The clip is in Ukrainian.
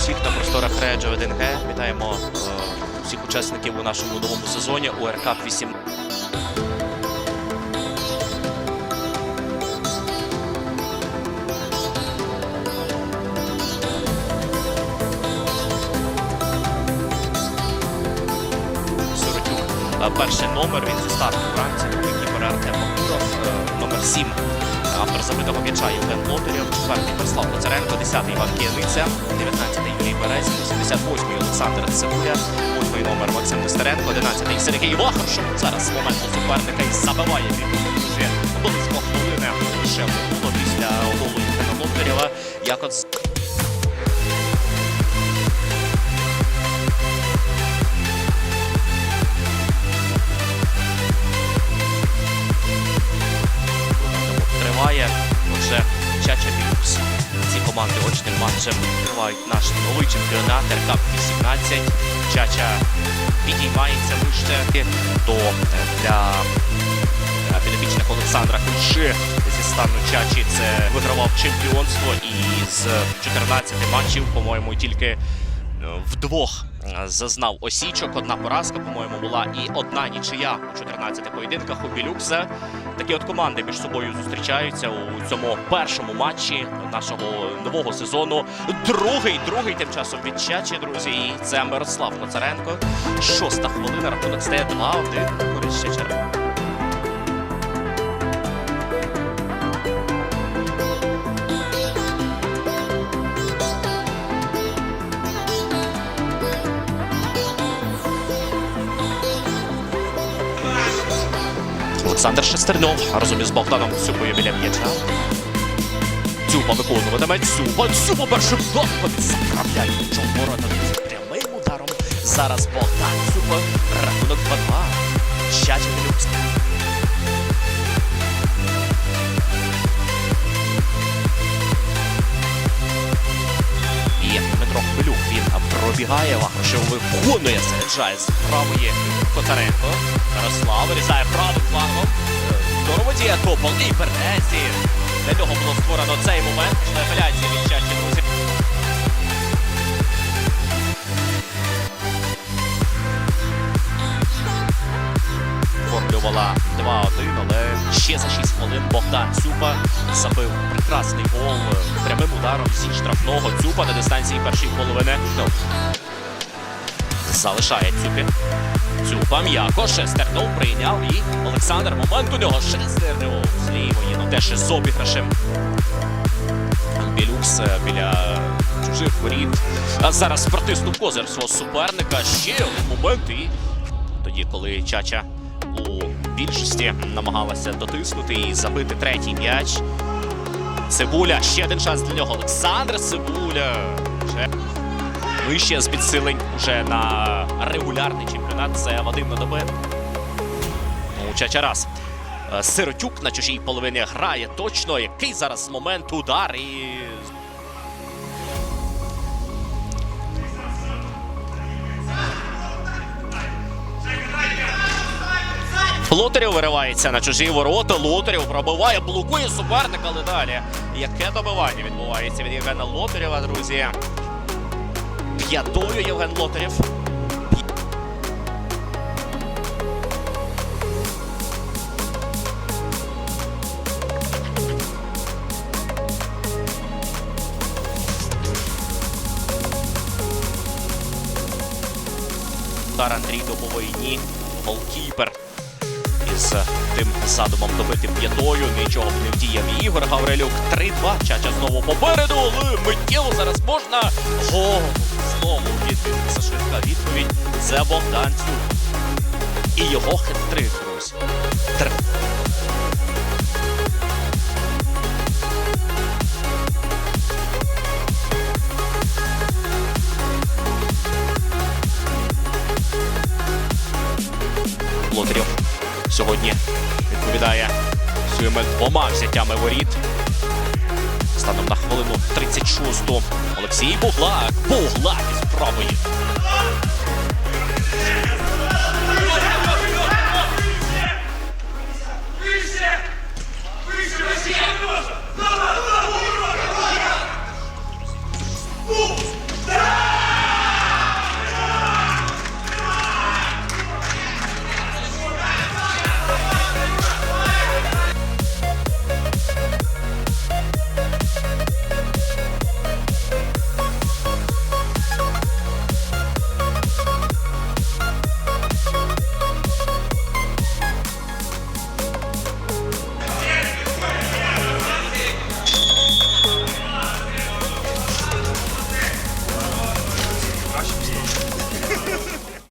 Усіх на просторах Реджо 1Г. Вітаємо е, всіх учасників у нашому новому сезоні УРК 8. Соротюк. Е, Перший номер він зі старту вранці, кіпер Артем Макуров, е, номер 7. Забитого м'яча Євген Лотарєв, четвертий Борислав Коцаренко, 10-й Іван Кияниця, 19-й Юрій Березін, 88-й Олександр Цибуля, 8-й номер Максим Нестеренко, 11-й Сергій Вахаршов. Зараз момент у суперника і забиває він вже близько хвилини. Ще було після голу Євгена Лотарєва. Як відкривають наш новий чемпіонат РК 18. Чача підіймається вище до е, для е, підопічних Олександра Кульши зі стану Чачі. Це вигравав чемпіонство і з 14 матчів, по-моєму, тільки е, вдвох зазнав осічок. Одна поразка, по-моєму, була і одна нічия у 14 поєдинках у Білюкса. Такі от команди між собою зустрічаються у цьому першому матчі нашого нового сезону. Другий, другий тим часом від Чачі, друзі. І це Мирослав Коцаренко. Шоста хвилина. Рахунок стає 2-1. Користь Чачера. Олександр Шестернов разом із Богданом Цюбою біля м'яча. Цюба виконуватиме Цюба. Цюба першим дотиком заправляє м'ячом ворота прямим ударом. Зараз Богдан Цюба. Рахунок 2-2. Щача Делюкс. Пробігає, Вахрушев виконує, заряджає з правої Котаренко. Ярослав вирізає правим флангом. Здорово діє Копол і Бернезі. Для нього було створено цей момент. Апеляція від чачі, друзі. Оформлювала 2-1, але ще за 6 хвилин Богдан Цюпа забив прекрасний гол прямим ударом зі штрафного Цюпа на дистанції першої половини. Залишає Цюпі. Цюпа м'яко, шестернув, прийняв і Олександр. Момент у нього шестернув з. Ну теж з обіграшем. Білюкс е, біля чужих воріт. А зараз протиснув козир свого суперника. Ще один момент. І тоді, коли Чача у більшості намагалася дотиснути і забити третій м'яч. Цибуля, ще один шанс для нього. Олександр Цибуля. Вже вище з підсилень уже на регулярний чемпіонат. Це Вадим Надобин. Ну, Чачарас. Е, Сиротюк на чужій половині грає точно. Який зараз момент удар і. Лотарів виривається на чужі ворота. Лотарів пробиває, блокує суперника, але далі. Яке добивання відбувається від Євгена Лотарєва, друзі. П'ятою Євген Лотарєв. Андрій Добовойні. Голкіпер із тим задумом добити п'ятою. Нічого не вдіяв Ігор Гаврилюк. 3-2. Чача знову попереду. Але миттєво зараз можна. Гол. Знову від Сашенка відповідь. Це Богдан. І його хет-трик, друзі. Три. Сьогодні відповідає своїми двома взяттями воріт. Станом на хвилину 36-ту Олексій Буглак. Буглак із.